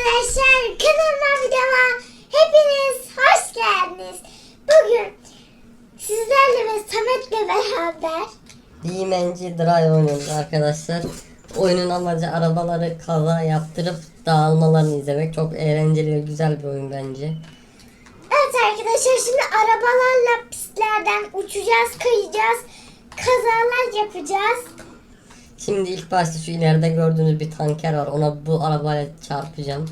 arkadaşlar kanalıma videoma hepiniz hoş geldiniz. Bugün sizlerle ve Samet'le beraber Değmenci Drive oynuyoruz arkadaşlar. Oyunun amacı arabaları kaza yaptırıp dağılmalarını izlemek. Çok eğlenceli ve güzel bir oyun bence. Evet arkadaşlar şimdi arabalarla pistlerden uçacağız, kayacağız, kazalar yapacağız. Şimdi ilk başta şu ileride gördüğünüz bir tanker var. Ona bu arabayla çarpacağım.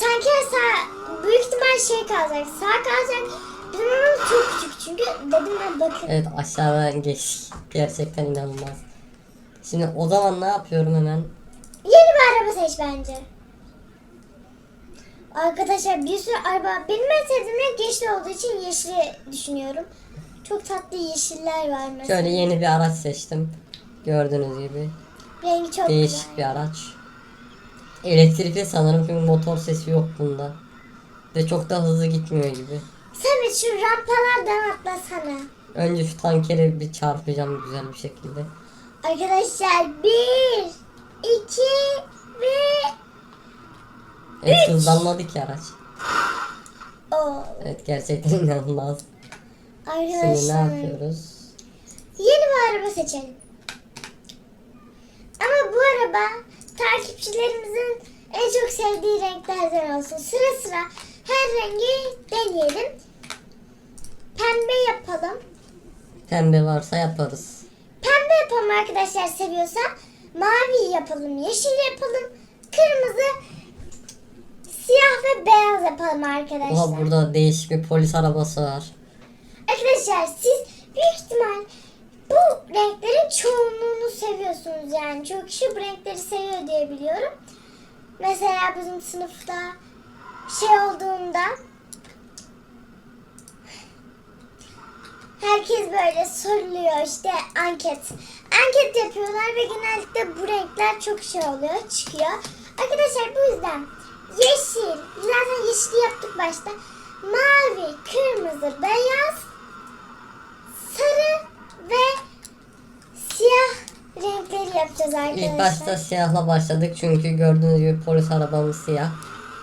Tanker sağ, büyük ihtimal şey kalacak, sağ kalacak. Bizim arabamız çok küçük çünkü dedim ben bakın. Evet aşağıdan geç. Gerçekten inanılmaz. Şimdi o zaman ne yapıyorum hemen? Yeni bir araba seç bence. Arkadaşlar bir sürü araba. Benim en sevdiğim renk yeşil olduğu için yeşili düşünüyorum. Çok tatlı yeşiller var mesela. Şöyle yeni bir araç seçtim. Gördüğünüz gibi. Rengi çok Değişik güzel. bir araç. Elektrikli sanırım çünkü motor sesi yok bunda. Ve çok da hızlı gitmiyor gibi. Samet şu rampalardan atlasana. Önce şu tankeri bir çarpacağım güzel bir şekilde. Arkadaşlar bir, iki ve Evet hızlanmadı ki araç. o. Evet gerçekten inanılmaz. Şimdi ne Arkadaşlar yapıyoruz? yeni bir araba seçelim. Ama bu araba takipçilerimizin en çok sevdiği renklerden olsun. Sıra sıra her rengi deneyelim. Pembe yapalım. Pembe varsa yaparız. Pembe yapalım arkadaşlar seviyorsa. Mavi yapalım, yeşil yapalım, kırmızı, siyah ve beyaz yapalım arkadaşlar. Oha burada değişik bir polis arabası var. Arkadaşlar siz büyük ihtimal bu renklerin çoğunluğunu seviyorsunuz yani. Çok kişi bu renkleri seviyor diye biliyorum. Mesela bizim sınıfta şey olduğunda herkes böyle soruluyor işte anket. Anket yapıyorlar ve genellikle bu renkler çok şey oluyor, çıkıyor. Arkadaşlar bu yüzden yeşil, zaten yeşili yaptık başta. Mavi, kırmızı, beyaz, sarı ve siyah renkleri yapacağız arkadaşlar. İlk başta siyahla başladık çünkü gördüğünüz gibi polis arabamız siyah.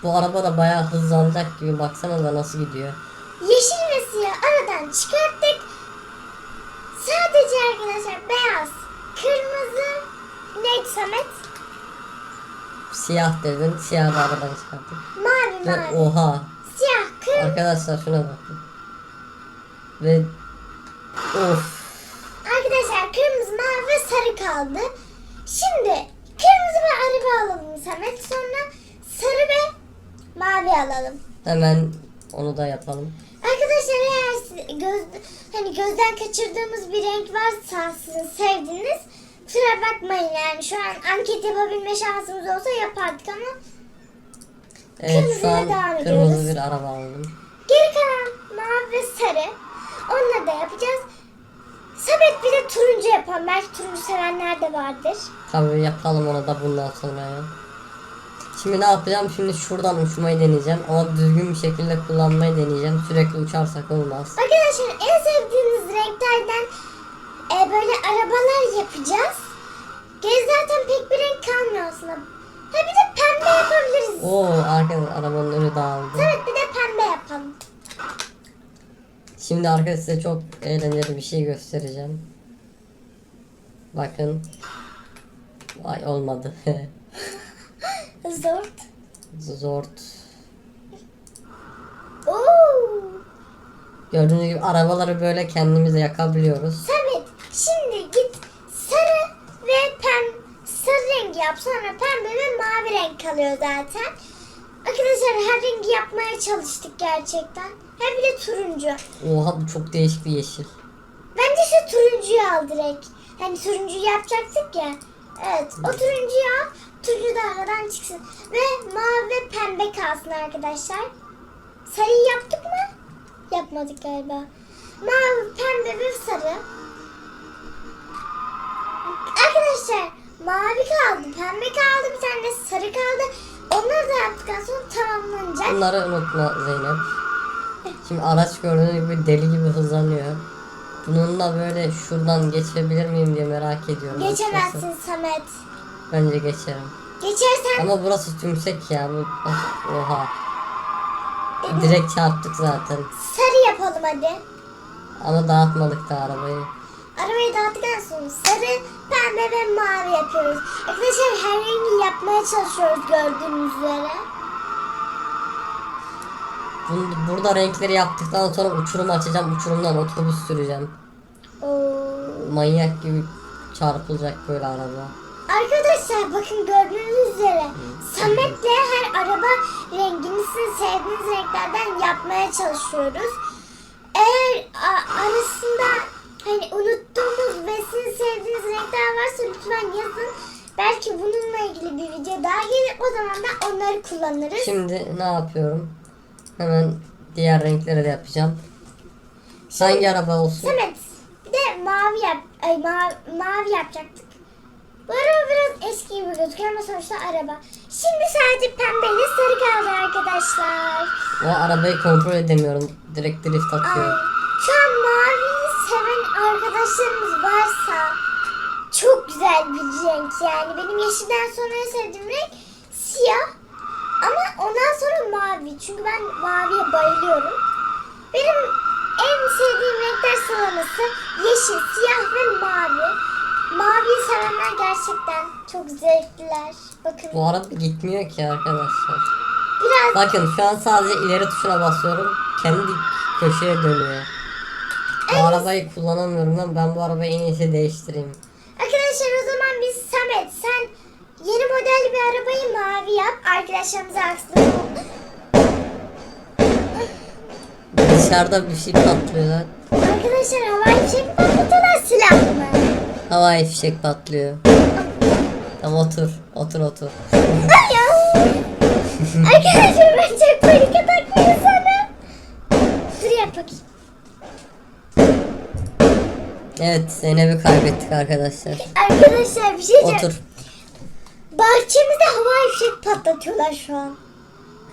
Bu araba da bayağı hızlanacak gibi baksanıza nasıl gidiyor. Yeşil ve siyah aradan çıkarttık. Sadece arkadaşlar beyaz, kırmızı, neydi Samet? Siyah dedin, siyah da aradan çıkarttık. Mavi, Ve mavi. oha Siyah, kırmızı. arkadaşlar şuna bakın. Ve of Kırmızı, mavi ve sarı kaldı. Şimdi kırmızı ve araba alalım Samet. Sonra sarı ve mavi alalım. hemen onu da yapalım. Arkadaşlar eğer göz, hani gözden kaçırdığımız bir renk varsa sizin sevdiğiniz kusura bakmayın yani şu an anket yapabilme şansımız olsa yapardık ama Evet şu Kırmızıya an devam kırmızı ediyoruz. bir araba aldım. geri kalan mavi ve sarı onunla da yapacağız. Samet bir de turuncu yapan belki turuncu sevenler de vardır. Tabii yapalım onu da bundan sonra ya. Şimdi ne yapacağım? Şimdi şuradan uçmayı deneyeceğim ama düzgün bir şekilde kullanmayı deneyeceğim. Sürekli uçarsak olmaz. Arkadaşlar en sevdiğiniz renklerden e, böyle arabalar yapacağız. Geri zaten pek bir renk kalmıyor aslında. Ha bir de pembe yapabiliriz. Oo arkadaşlar arabanın önü dağıldı. Evet bir de pembe yapalım. Şimdi arkadaşlar size çok eğlenceli bir şey göstereceğim. Bakın. Vay olmadı. Zor. Zort. Oo. Gördüğünüz gibi arabaları böyle kendimiz yakabiliyoruz. Samet şimdi git sarı ve pem sarı rengi yap sonra pembe ve mavi renk kalıyor zaten. Arkadaşlar her rengi yapmaya çalıştık gerçekten. Hem bir de turuncu. Oha bu çok değişik bir yeşil. Bence şu turuncuyu al direkt. Hani turuncuyu yapacaktık ya. Evet o turuncuyu al. Turuncu da aradan çıksın. Ve mavi ve pembe kalsın arkadaşlar. Sarıyı yaptık mı? Yapmadık galiba. Mavi, pembe ve sarı. Arkadaşlar mavi kaldı, pembe kaldı, bir tane de sarı kaldı. Onları da yaptıktan sonra tamamlanacak. Bunları unutma Zeynep. Şimdi araç gördüğünüz gibi deli gibi hızlanıyor. Bununla böyle şuradan geçebilir miyim diye merak ediyorum. açıkçası. Geçemezsin Samet. Bence geçerim. Geçersen Ama burası tümsek ya. Bu, oha. Direkt çarptık zaten. sarı yapalım hadi. Ama dağıtmadık da arabayı. Arabayı dağıttıktan sonra sarı, pembe ve mavi yapıyoruz. Arkadaşlar her rengi yapmaya çalışıyoruz gördüğünüz üzere. Bun- Burada renkleri yaptıktan sonra uçurum açacağım. Uçurumdan otobüs süreceğim. Oo. Manyak gibi çarpılacak böyle araba. Arkadaşlar bakın gördüğünüz üzere Samet'le her araba rengini sizin sevdiğiniz renklerden yapmaya çalışıyoruz. Eğer a- arasında hani unuttuğumuz ve sizin sevdiğiniz renkler varsa lütfen yazın. Belki bununla ilgili bir video daha gelir. O zaman da onları kullanırız. Şimdi ne yapıyorum? Hemen diğer renkleri de yapacağım. Hangi araba olsun? Samet bir de mavi yap ay mavi, mavi yapacaktık. Bu araba biraz eski gibi gözüküyor ama sonuçta araba. Şimdi sadece pembeyle sarı kaldı arkadaşlar. O arabayı kontrol edemiyorum. Direkt drift Ay, atıyor. şu an maviyi seven arkadaşlarımız varsa çok güzel bir renk yani. Benim yeşilden sonra sevdiğim renk siyah. Mavi. Çünkü ben maviye bayılıyorum. Benim en sevdiğim renkler sıralaması yeşil, siyah ve mavi. Maviyi sevenler gerçekten çok zevkliler. Bakın Bu araba gitmiyor ki arkadaşlar. biraz Bakın şu an sadece ileri tuşuna basıyorum. Kendi köşeye dönüyor. Bu arabayı kullanamıyorum lan. Ben bu arabayı en iyisi değiştireyim. Arkadaşlar o zaman biz Samet sen yeni model bir arabayı mavi yap. Arkadaşlarımıza haksızlık Dışarıda bir şey patlıyor lan. Arkadaşlar havai fişek patlatıyorlar silah mı? Havai fişek patlıyor. Tamam otur. Otur otur. Ay ya. Arkadaşlar ben çok panik atak bir insanım. Dur yap bakayım. Evet Zeynep'i kaybettik arkadaşlar. Arkadaşlar bir şey diyeceğim. Otur. Bahçemizde havai fişek patlatıyorlar şu an.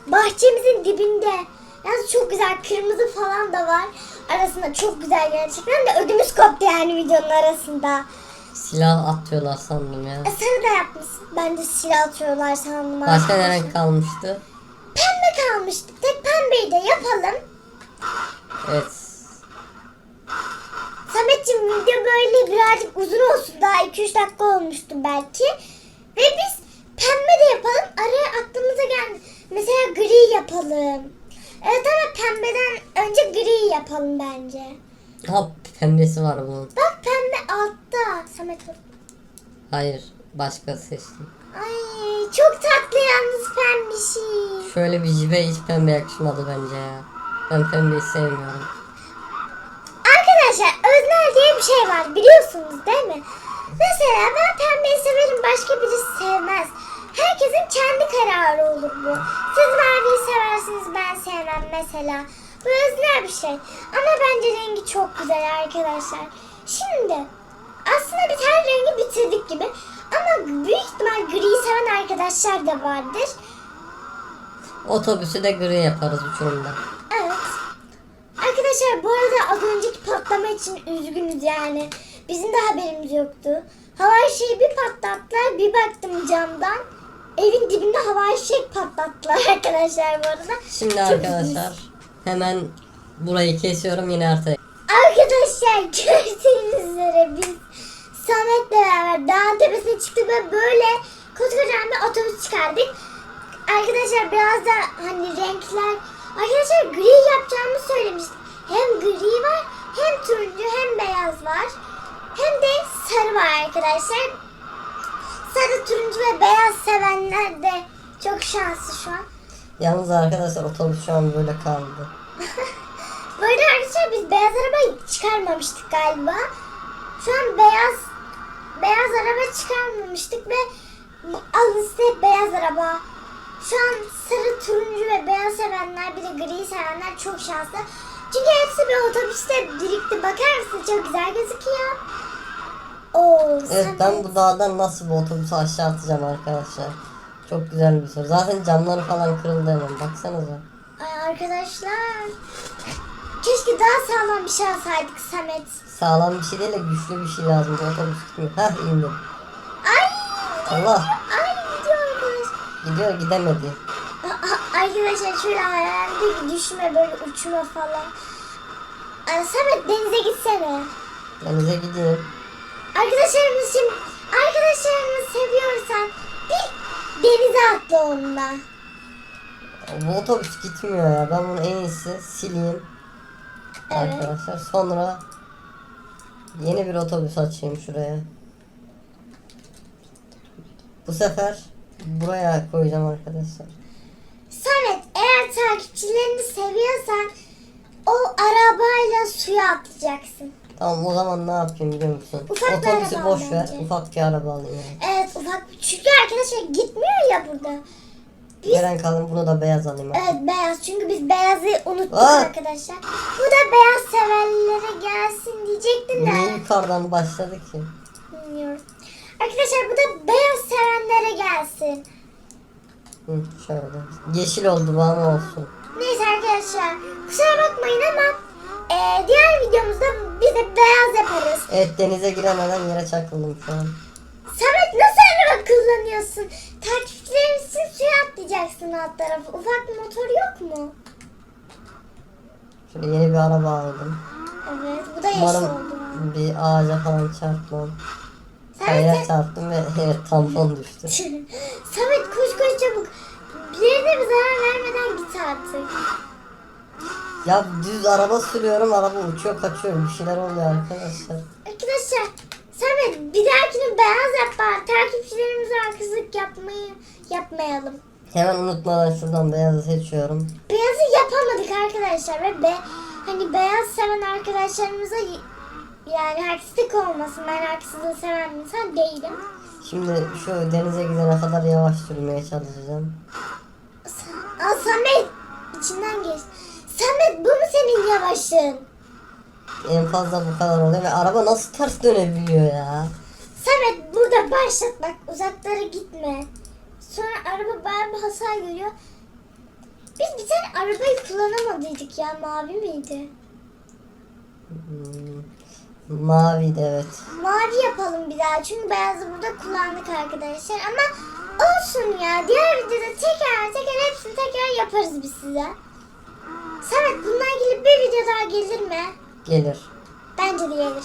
Bahçemizin dibinde. Yalnız çok güzel kırmızı falan da var. Arasında çok güzel gerçekten de ödümüz koptu yani videonun arasında. Silah atıyorlar sandım ya. E, sarı da yapmışsın. Ben de silah atıyorlar sandım. Başka ne renk kalmıştı? Pembe kalmıştı. Tek pembeyi de yapalım. Evet. Sametciğim video böyle birazcık uzun olsun. Daha 2-3 dakika olmuştu belki. Ve biz pembe de yapalım. Araya aklımıza geldi. Mesela gri yapalım. Evet ama pembeden önce gri yapalım bence. Ha pembesi var bunun. Bak pembe altta. Samet. Hayır. Başka seçtim. Ay çok tatlı yalnız pembişi. Şöyle bir jibe hiç pembe yakışmadı bence ya. Ben pembeyi sevmiyorum. Arkadaşlar öznel diye bir şey var biliyorsunuz değil mi? Mesela ben pembeyi severim başka birisi sevmez. Herkesin kendi kararı olur bu. Siz maviyi seversiniz ben sevmem mesela. Bu öznel bir şey. Ama bence rengi çok güzel arkadaşlar. Şimdi aslında biz her rengi bitirdik gibi. Ama büyük ihtimal griyi seven arkadaşlar da vardır. Otobüsü de gri yaparız uçurumda. Evet. Arkadaşlar bu arada az önceki patlama için üzgünüz yani. Bizim de haberimiz yoktu. Havai şeyi bir patlattılar. Bir baktım camdan. Evin dibinde havai fişek patlattılar arkadaşlar bu arada. Şimdi Çok arkadaşlar hemen burayı kesiyorum yine artık. Arkadaşlar gördüğünüz üzere biz Samet'le beraber dağın tepesine çıktık ve böyle koskocaman bir otobüs çıkardık. Arkadaşlar biraz da hani renkler Arkadaşlar gri yapacağımı söylemiştim. Hem gri var hem turuncu hem beyaz var. Hem de sarı var arkadaşlar. Sarı, turuncu ve beyaz sevenler de çok şanslı şu an. Yalnız arkadaşlar otobüs şu an böyle kaldı. Arada arkadaşlar biz beyaz arabayı çıkarmamıştık galiba. Şu an beyaz beyaz araba çıkarmamıştık ve alın size beyaz araba. Şu an sarı, turuncu ve beyaz sevenler bir de gri sevenler çok şanslı. Çünkü hepsi bir otobüste birlikte bakar mısın? Çok güzel gözüküyor. Oo, Evet ben bu dağdan nasıl bu otobüsü aşağı atacağım arkadaşlar. Çok güzel bir soru. Zaten camları falan kırıldı hemen baksanıza. Ay arkadaşlar. Keşke daha sağlam bir şey alsaydık Samet. Sağlam bir şey değil de güçlü bir şey lazım. Otobüs gitmiyor. Heh indim. Ay! Allah. Ay gidiyor Gidiyor gidemedi. A- Arkadaşlar şöyle hayalimde düşme böyle uçma falan. Ay, Samet denize gitsene. Denize gideyim. Arkadaşlarımız şimdi arkadaşlarımızı seviyorsan bir denize atla onunla. Bu otobüs gitmiyor ya. Ben bunu en iyisi sileyim. Evet. Arkadaşlar sonra yeni bir otobüs açayım şuraya. Bu sefer buraya koyacağım arkadaşlar. Samet eğer takipçilerini seviyorsan o arabayla suya atlayacaksın. Tamam o zaman ne yapayım biliyor musun? Ufak bir Otobüsü araba boş al ver. bence. Ufak bir araba alayım. yani. Evet ufak çünkü arkadaşlar gitmiyor ya burada. Biz Gelen kalın bunu da beyaz alayım. Evet beyaz çünkü biz beyazı unuttuk Aa! arkadaşlar. Bu da beyaz severlere gelsin diyecektim Niye de yukarıdan başladı ki? bilmiyorum. Arkadaşlar bu da beyaz sevenlere gelsin. Hı, şöyle. Yeşil oldu bu ama olsun. Neyse arkadaşlar kusura bakmayın ama e, diğer videomuzda biz de beyaz yaparız. Evet denize giremeden yere çakıldım şu an. Samet nasıl araba kullanıyorsun? Takipçilerimiz için suya atlayacaksın alt tarafı. Ufak bir motor yok mu? Şöyle yeni bir araba aldım. Evet bu da yeşil oldu. bir ağaca falan çarpmam. Kayaya çarptım ve evet tampon düştü. Samet koş koş çabuk. Birine bir zarar vermeden git artık. Ya düz araba sürüyorum araba uçuyor kaçıyor bir şeyler oluyor arkadaşlar. Arkadaşlar Samet bir dahakine beyaz yap bari. Takipçilerimize haksızlık yapmayı yapmayalım. Hemen unutmadan şuradan beyazı seçiyorum. Beyazı yapamadık arkadaşlar ve be, hani beyaz seven arkadaşlarımıza yani haksızlık olmasın. Ben haksızlığı seven bir insan değilim. Şimdi şu denize gidene kadar yavaş sürmeye çalışacağım. Samet içinden geç. Samet bu mu senin yavaşın? En fazla bu kadar oluyor ve araba nasıl ters dönebiliyor ya. Samet burada başlat bak uzaklara gitme. Sonra araba bayağı bir hasar görüyor. Biz bir tane arabayı kullanamadıydık ya mavi miydi? Hmm, Mavi de evet. Mavi yapalım bir daha çünkü beyazı burada kullandık arkadaşlar ama olsun ya diğer videoda teker teker hepsini tekrar yaparız biz size. Samet bununla ilgili bir video daha gelir mi? Gelir. Bence de gelir.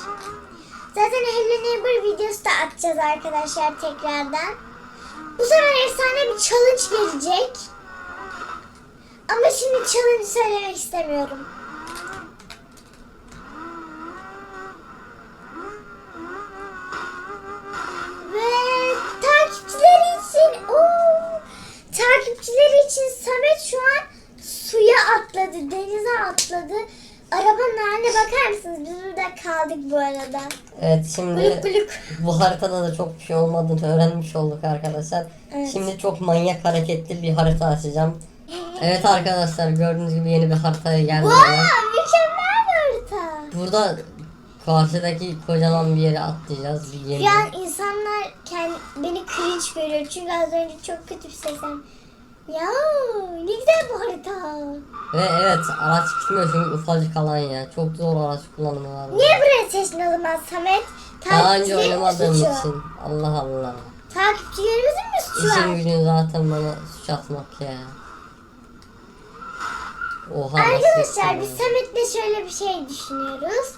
Zaten Hello Neighbor videosu da atacağız arkadaşlar tekrardan. Bu sefer efsane bir challenge gelecek. Ama şimdi challenge söylemek istemiyorum. Ve takipçileri için ooo, takipçileri için Samet şu an suya atladı, denize atladı. Arabanın haline bakar mısınız? Biz burada kaldık bu arada. Evet şimdi Gülük gülük. bu haritada da çok bir şey olmadığını öğrenmiş olduk arkadaşlar. Evet. Şimdi çok manyak hareketli bir harita açacağım. Evet arkadaşlar gördüğünüz gibi yeni bir haritaya geldim. Wow, ben. mükemmel bir harita. Burada karşıdaki kocaman bir yere atlayacağız. Bir gemi. Şu an insanlar kendi, beni cringe görüyor çünkü az önce çok kötü bir seslen. Ya ne güzel bu harita. Ve evet araç gitmiyor çünkü ufacık alan ya. Çok zor araç kullanımı var. Niye buraya seçtin o zaman Samet? Daha önce Takipçilerin mi oynamadığım suçu? için. Allah Allah. Takipçilerimizin mi suçu İşin var? gücün zaten bana suç atmak ya. Oha nasıl Arkadaşlar biz yapıyor? Samet'le şöyle bir şey düşünüyoruz.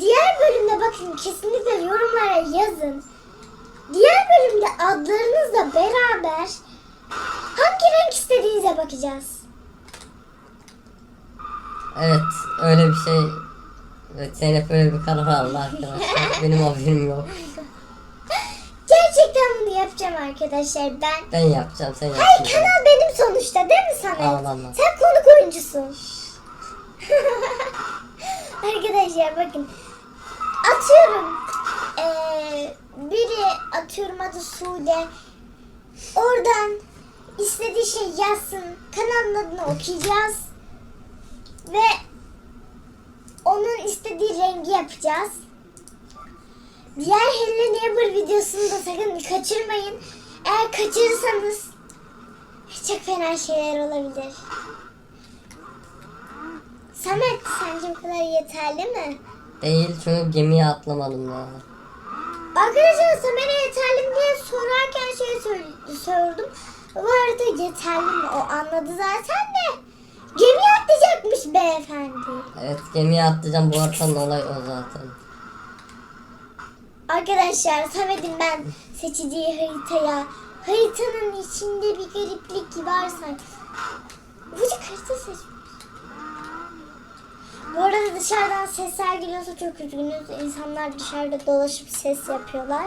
Diğer bölümde bakın kesinlikle yorumlara yazın. Diğer bölümde adlarınızla beraber hangi renk istediğinize bakacağız. Evet öyle bir şey. Evet Zeynep öyle bir karar aldı arkadaşlar. Benim haberim yok. Gerçekten bunu yapacağım arkadaşlar ben. Ben yapacağım sen Hayır yapacaksın. kanal benim sonuçta değil mi Samet? Ağlama. Sen konuk oyuncusun. arkadaşlar bakın. Atıyorum. Ee, biri atıyorum adı Sude. Oradan istediği şey yazsın. Kanalın adını okuyacağız. Ve onun istediği rengi yapacağız. Diğer Hello Neighbor videosunu da sakın kaçırmayın. Eğer kaçırırsanız çok fena şeyler olabilir. Samet sence bu kadar yeterli mi? Değil çünkü gemiye atlamadım daha. Arkadaşlar Samet'e yeterli mi diye sorarken şey sor- sordum. Bu arada yeterli mi? O anladı zaten de. Gemi atlayacakmış beyefendi. Evet gemiye atlayacağım bu haritanın olayı o zaten. Arkadaşlar Samet'in ben seçeceği haritaya haritanın içinde bir gariplik var sanki. Ufacık harita seçmiş. Bu arada dışarıdan sesler geliyorsa çok üzgünüz. İnsanlar dışarıda dolaşıp ses yapıyorlar.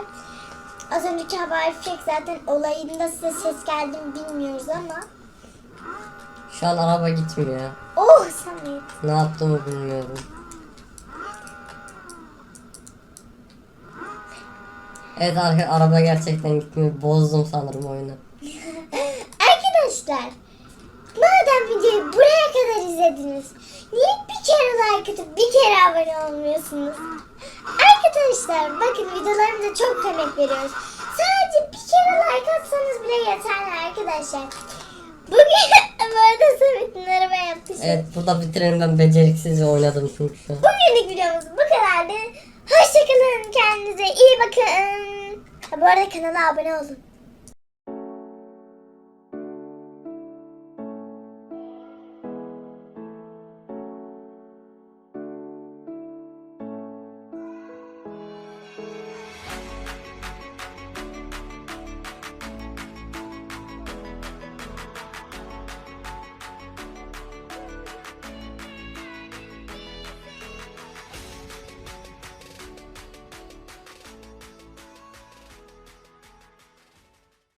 Az önceki haber fişek zaten olayında size ses geldi mi bilmiyoruz ama. Şu an araba gitmiyor. Oh Samet. Ne yaptığımı bilmiyorum. Evet arka, araba gerçekten gitmiyor. Bozdum sanırım oyunu. Arkadaşlar madem videoyu buraya kadar izlediniz niye bir kere like atıp bir kere abone olmuyorsunuz? Arkadaşlar bakın videolarımıza çok emek veriyoruz. Sadece bir kere like atsanız bile yeterli arkadaşlar. Bugün bu arada Samet'in araba yaptığı şey. Evet burada bitirelim ben beceriksiz oynadım çünkü. Bugünlük videomuz bu kadardı. Hoşçakalın kendinize iyi bakın. Bu arada kanala abone olun.